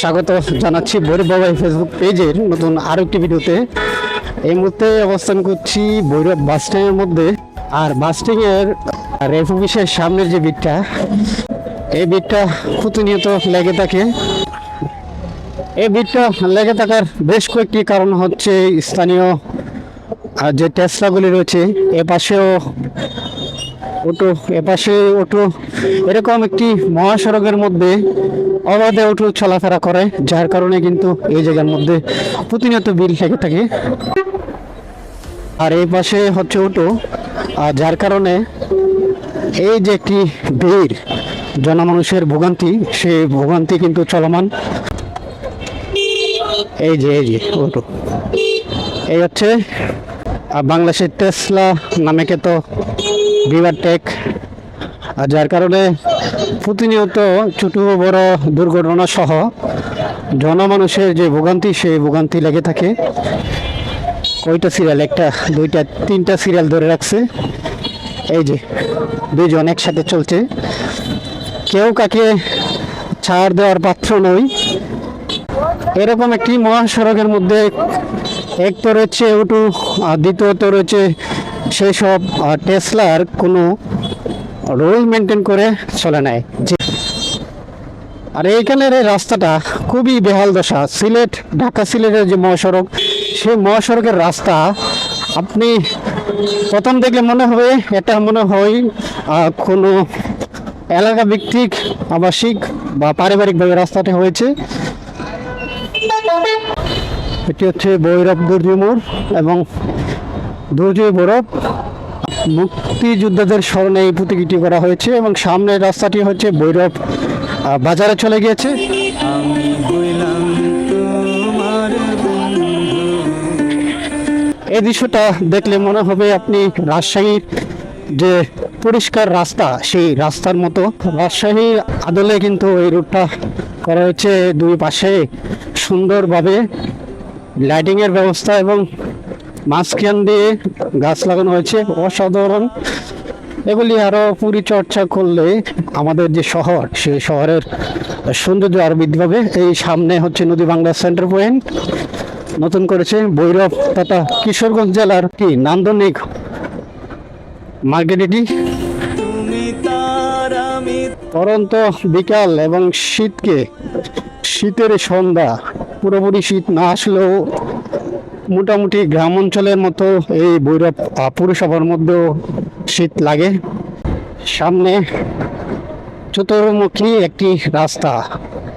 স্বাগত জানাচ্ছি ভৈরব ফেসবুক পেজের নতুন আরও একটি ভিডিওতে। এই মুহূর্তে অবস্থান করছি ভৈরব বাস স্ট্যান্ডের মধ্যে। আর বাস স্ট্যান্ডের রেফ অফিসের সামনের যে বিটটা এই বিটটা প্রতিনিয়ত লেগে থাকে। এই বিটটা লেগে থাকার বেশ কয়েকটি কারণ হচ্ছে স্থানীয়, আর যে টেসলাগুলি রয়েছে, এ পাশেও অটো এপাশে অটো, এরকম একটি মহাসড়কের মধ্যে অবাধে অটো চলাফেরা করে, যার কারণে কিন্তু এই জায়গার মধ্যে প্রতিনিয়ত বিল থেকে থাকে। আর এই পাশে হচ্ছে অটো, আর যার কারণে এই যে একটি ভিড়, জনমানুষের ভোগান্তি, সেই ভোগান্তি কিন্তু চলমান। এই যে এই যে, অটো। এই হচ্ছে বাংলাদেশের টেসলা নামে কে তো বিভার টেক আর যার কারণে প্রতিনিয়ত ছোট বড় দুর্ঘটনা সহ জনমানুষের যে ভোগান্তি, সেই ভোগান্তি লেগে থাকে। কয়টা সিরিয়াল একটা, দুইটা, তিনটা সিরিয়াল ধরে রাখছে। এই যে, দুইজন একসাথে চলছে। কেউ কাকে ছাড় দেওয়ার পাত্র নই। এরকম একটি মহাসড়কের মধ্যে এক তো রয়েছে ওটু আর দ্বিতীয়ত রয়েছে সেই সব টেসলার কোনো রুল মেনটেন করে চলে নেয়। আর এইখানের এই রাস্তাটা খুবই বেহাল দশা। সিলেট, ঢাকা সিলেটের যে মহাসড়ক, সেই মহাসড়কের রাস্তা আপনি প্রথম দেখলে মনে হবে এটা মনে হয় কোনো এলাকা ভিত্তিক, আবাসিক বা পারিবারিকভাবে রাস্তাটা হয়েছে। এটি হচ্ছে বৈরব দুর্জয় মোড় এবং দুর্জয় ভৈরব মুক্তিযোদ্ধাদের স্মরণে এই প্রতীকীটি করা হয়েছে এবং সামনের রাস্তাটি হচ্ছে আহ, বাজারে চলে গিয়েছে। এই দৃশ্যটা দেখলে মনে হবে আপনি রাজশাহীর যে পরিষ্কার রাস্তা সেই রাস্তার মতো। রাজশাহীর আদলে কিন্তু এই রুটটা করা হয়েছে দুই পাশে সুন্দরভাবে লাইটিংয়ের ব্যবস্থা এবং মাঝখান দিয়ে গাছ লাগানো হয়েছে। অসাধারণ। এগুলি আরও পরিচর্যা করলে আমাদের যে শহর সেই শহরের সৌন্দর্য আরও বৃদ্ধি পাবে। এই সামনে হচ্ছে নদী বাংলা সেন্টার পয়েন্ট। নতুন করেছে ভৈরব তথা কিশোরগঞ্জ জেলার কি? নান্দনিক মার্কেট এটি পরন্ত বিকাল এবং শীতকে, শীতের সন্ধ্যা, পুরোপুরি শীত না আসলেও মোটামুটি গ্রাম অঞ্চলের মতো এই পৌরসভার পুরসভার মধ্যেও শীত লাগে। সামনে চতুর্মুখী একটি রাস্তা।